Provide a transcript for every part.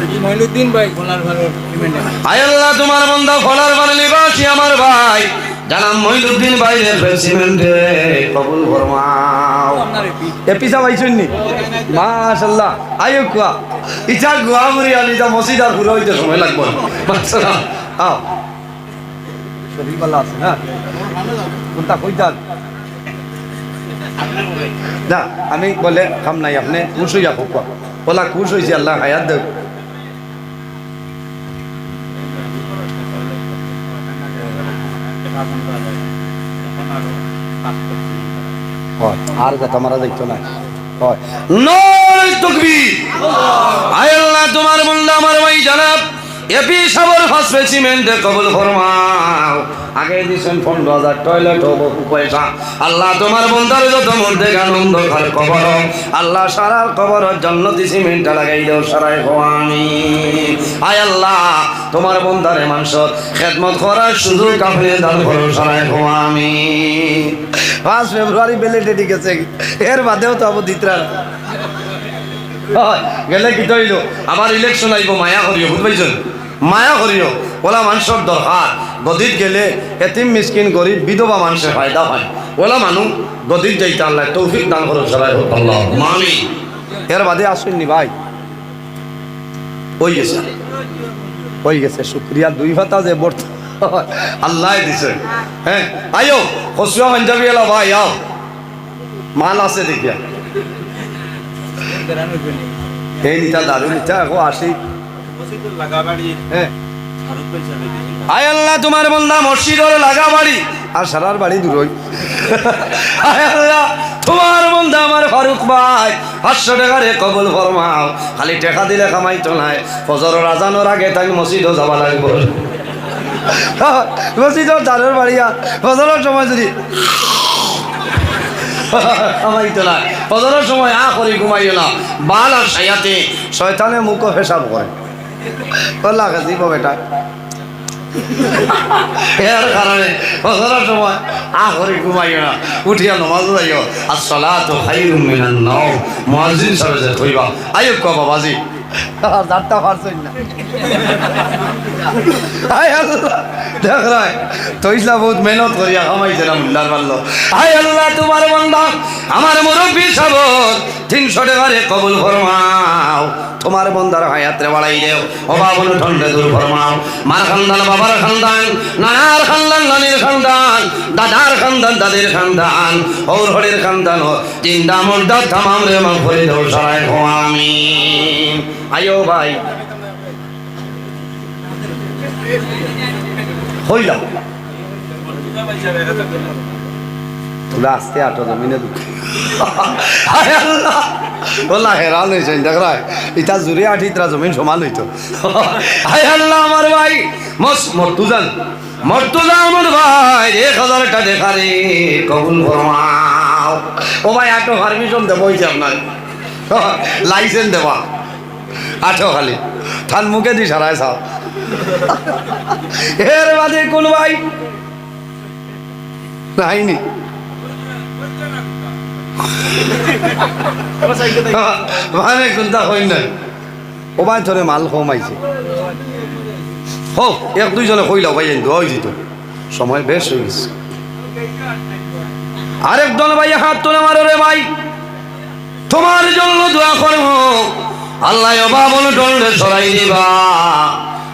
ভাই ভালো আয় আল্লাহ তোমার বন্ধা ফলার বারে নিবাসী আমার ভাই। জানাম মহিদুদ্দিন ভাইয়ের প্রেসিডেন্টে কবুল ফরমাও। এ পিসা পাইছেন নি? মাশাল্লাহ আয়ো কুয়া। ইচ্ছা গুয়া আনি যা মসজিদ আর পুরো হইতে সময় লাগবে মাশাল্লাহ আও। শরীর ভালো আছে কোনটা কইতাল না আমি বলে কাম নাই আপনি খুশ হইয়া খুব বলা খুশ হয়েছি আল্লাহ হায়াত দেব আর কথা দেখতো না। হয়। তোমার বন্ধা আমার ভাই জানাব এপি সাবর ফার্স্ট সিমেন্টে কবল ফরমাও। আগে দিছেন পনেরো হাজার টয়লেট পয়সা। আল্লাহ তোমার বন্ধার যত মধ্যে আনন্দ ঘর কবর। আল্লাহ সারার কবর জন্নতি সিমেন্টটা লাগাই দেও সারাই আমি আয় আল্লাহ, তোমার বন্ধারে মাংস খেদমত করার শুধু কাপড়ে দান করো সারাই আমি পাঁচ ফেব্রুয়ারি বেলেটে ঠিক আছে এর বাদেও তো আবু দিতরা গেলে কি তৈল? আবার ইলেকশন আইব, মায়া করিও বুঝবাইছেন মায়া করিও ওলা মানুষের দরকার গদিত গেলে এতিম মিসকিন গরিব বিধবা মানুষের ফায়দা হয় ওলা মানুষ গদিত যাইতে আল্লাহ তৌফিক দান করো সবাই হোক আল্লাহ। মামি এর বাদে আসেননি ভাই? ওই গেছে। ওই গেছে শুক্রিয়া দুই ভাতা যে বর্ত আল্লাহ দিছে। হ্যাঁ আয়ো হসুয়া পাঞ্জাবি এলা ভাই আও। মাল আছে দেখিয়া এই নিতা দারু নিতা এখন আসি আয় আল্লাহ তোমার বন্ধা মসজিদর লাগা বাড়ি আর সারার বাড়ি দূরই। আয় আল্লাহ তোমার বন্ধা আমার ফারুক ভাই পাঁচশো টাকারে কবল ফরমাও। খালি টাকা দিলে কামাইতো নাই। ফজর রাজানোর আগে তাই মসজিদও যাবা লাগবো। মসজিদর দারের বাড়িয়া ফজরের সময় যদি আমাইতো না ফজরের সময় আ করি ঘুমাইও না। বাল আর সাইয়াতে শয়তানে মুখ পেশাব করে। বললা দিব বেটা। এর কারণে ফজরের সময় আ করি ঘুমাইও না, উঠিয়া নমাজ যাইও আর সলা তো খাই মিনান নাও মহাজিন সাহেব যে কইবা আইব ক বাবাজি। যারটা পারছেন না। হায় আল্লাহ, দেখ রায় তৈসলা বহুত মেহনত করিয়া কামাইছে না মুন্ডার পারল হায় আল্লাহ, তোমার বন্ধা আমার তিনশো টাকারে কবুল ফরমাও। তোমার বন্ধার হায়াত্রে বাড়াই দেও। অভাবন ঠন্ডে দূর ফরমাও মার খানদান, বাবার খানদান, নানার খানদান, নানির খানদান, দাদার খানদান, দাদের খানদান ওর হরের খানদান চিন্তা মন্ডা থামাম রে মা করে দেও, সারায় আমি। আয়ো ভাই। হইলা তোরা আসতে আটো জমিনে বললা হেরান হয়েছে দেখ ইটা জুড়ে আঠি, ইতরা জমিন সমান হইতো। হায় আল্লাহ, আমার ভাই! মস মর্তুজান মর্তুজা আমার ভাই, এক হাজার টাকা দেখা রে, কবুল ফরমাও। ও ভাই আটো পারমিশন দেবো হয়েছে আপনার। লাইসেন্স দেওয়া আঠো খালি। থান মুখে দি সারায় সাও। এর বাদে কোন ভাই? নাইনি। মানে কোনটা হই না ও ভাই ধরে মাল কমাইছে হোক এক দুইজনে কইলাও ভাই হয়ে যেত সময় বেশ হয়ে গেছে। আরেকজন ভাই হাত তোলে মারো রে ভাই। তোমার জন্য দোয়া করব। আল্লাহ অভাবন টন্ডে ছড়াই দিবা।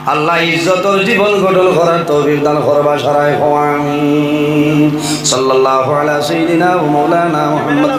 আল্লাহ ইজ্জতর জীবন গঠন করার তৌফিক দান করবা সারাই হওয়ান। সাল্লাল্লাহু আলা সাইয়্যিদিনা ওয়া মাওলানা মুহাম্মদ